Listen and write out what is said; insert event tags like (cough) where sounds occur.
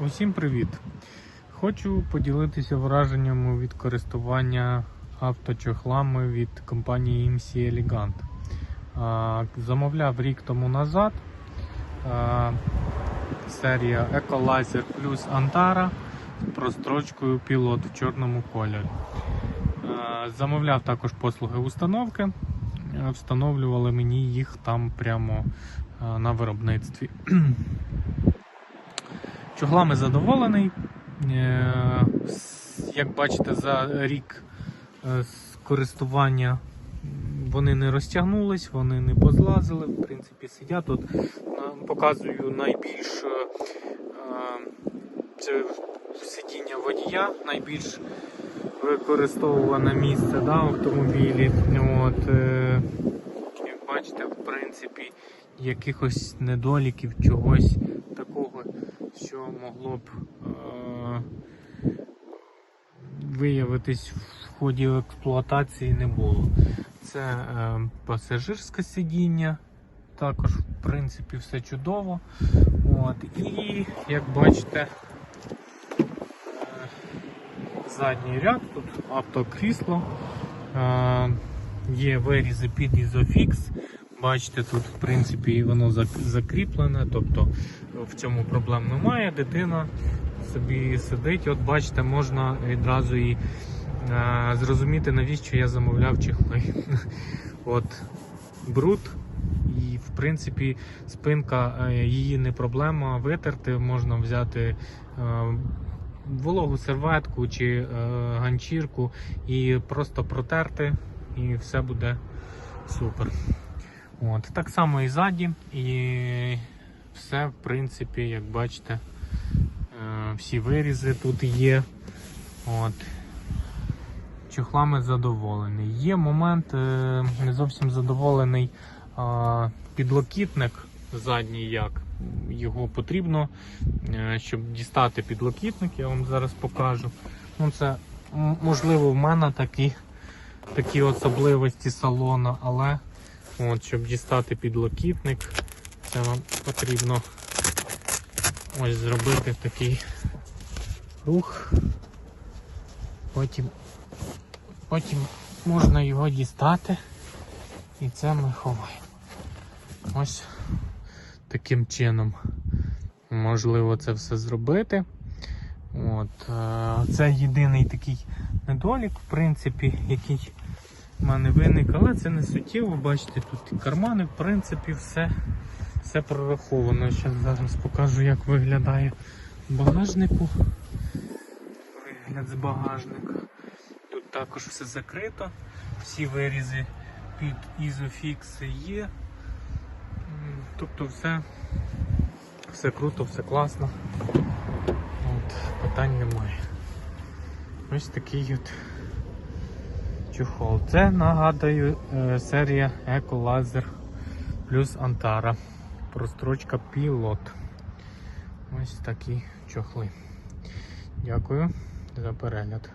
Усім привіт! Хочу поділитися враженнями від користування авточохлами від компанії MC Elegant. Замовляв рік тому назад серія Ecolizer плюс Antara з прострочкою Pilot в чорному кольорі. Замовляв також послуги установки. Встановлювали мені їх там прямо на виробництві. Чохлами задоволений. Е, Як бачите, за рік е, користування вони не розтягнулись, вони не позлазили, в принципі, сидять тут. Е, Показую найбільш це сидіння водія, найбільш використовуване місце да, автомобілі. От, як бачите, в принципі, якихось недоліків, чогось що могло б е, виявитись в ході експлуатації не було. Це е, пасажирське сидіння, також в принципі все чудово. От, і як бачите, е, задній ряд, тут автокрісло, е, є вирізи під Isofix. Бачите, тут в принципі воно закріплене, тобто в цьому проблем немає. Дитина собі сидить. От бачите, можна відразу і е, зрозуміти, навіщо я замовляв чехли. (laughs) От бруд. І в принципі спинка е, її не проблема витерти, можна взяти е, вологу серветку чи е, ганчірку і просто протерти, і все буде супер. От, так само і ззаді, і все, в принципі, як бачите, е, всі вирізи тут є. От. Чохлами задоволений. Є момент, е, не зовсім задоволений підлокітник задній як. Його потрібно, е, щоб дістати підлокітник, я вам зараз покажу. Ну, це можливо в мене такі, такі особливості салону, але От, щоб дістати підлокітник, це вам потрібно ось зробити такий рух. Потім, потім можна його дістати і це ми ховаємо. Ось таким чином можливо це все зробити. От, е, це єдиний такий недолік, в принципі, який в мене виник, але це не суттєво. Бачите, тут кармани, в принципі, все, все прораховано. Зараз зараз покажу, як виглядає багажнику. Вигляд з багажника. Тут також все закрито, всі вирізи під ізофікси є. Тобто все, все круто, все класно. От, питань немає. Ось такий от чохол. Це нагадую е, серія Eco Laser плюс Antara. Прострочка Pilot. Ось такі чохли. Дякую за перегляд.